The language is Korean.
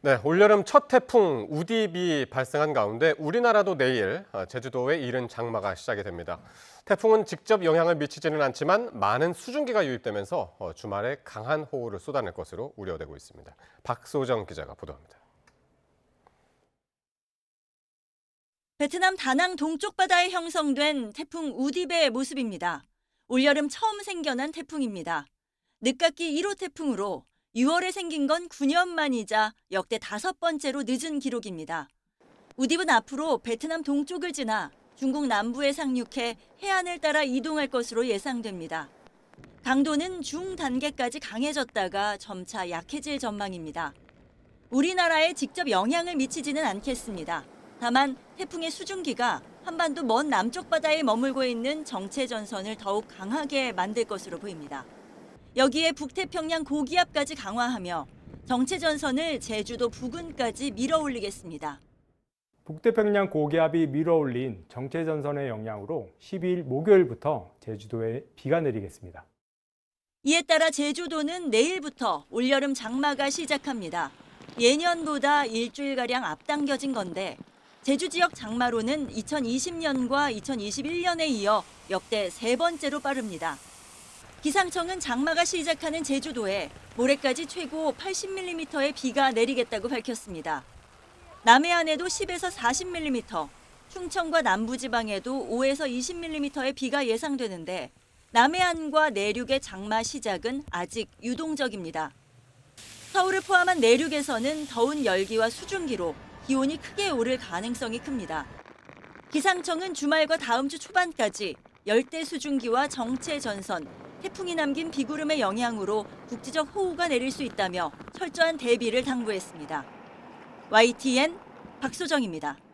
네, 올여름 첫 태풍 우디비 발생한 가운데 우리나라도 내일 어, 제주도에 이른 장마가 시작이 됩니다. 태풍은 직접 영향을 미치지는 않지만 많은 수증기가 유입되면서 어, 주말에 강한 호우를 쏟아낼 것으로 우려되고 있습니다. 박소정 기자가 보도합니다. 베트남 다낭 동쪽 바다에 형성된 태풍 우디베의 모습입니다. 올여름 처음 생겨난 태풍입니다. 늦깎이 1호 태풍으로 6월에 생긴 건 9년 만이자 역대 다섯 번째로 늦은 기록입니다. 우디브는 앞으로 베트남 동쪽을 지나 중국 남부에 상륙해 해안을 따라 이동할 것으로 예상됩니다. 강도는 중 단계까지 강해졌다가 점차 약해질 전망입니다. 우리나라에 직접 영향을 미치지는 않겠습니다. 다만 태풍의 수증기가 한반도 먼 남쪽 바다에 머물고 있는 정체 전선을 더욱 강하게 만들 것으로 보입니다. 여기에 북태평양 고기압까지 강화하며 정체 전선을 제주도 부근까지 밀어 올리겠습니다. 북태평양 고기압이 밀어올린 정체 전선의 영향으로 12일 목요일부터 제주도에 비가 내리겠습니다. 이에 따라 제주도는 내일부터 올여름 장마가 시작합니다. 예년보다 일주일가량 앞당겨진 건데 제주 지역 장마로는 2020년과 2021년에 이어 역대 세 번째로 빠릅니다. 기상청은 장마가 시작하는 제주도에 모레까지 최고 80mm의 비가 내리겠다고 밝혔습니다. 남해안에도 10에서 40mm, 충청과 남부지방에도 5에서 20mm의 비가 예상되는데 남해안과 내륙의 장마 시작은 아직 유동적입니다. 서울을 포함한 내륙에서는 더운 열기와 수증기로 기온이 크게 오를 가능성이 큽니다. 기상청은 주말과 다음 주 초반까지 열대 수증기와 정체 전선, 태풍이 남긴 비구름의 영향으로 국지적 호우가 내릴 수 있다며 철저한 대비를 당부했습니다. YTN 박소정입니다.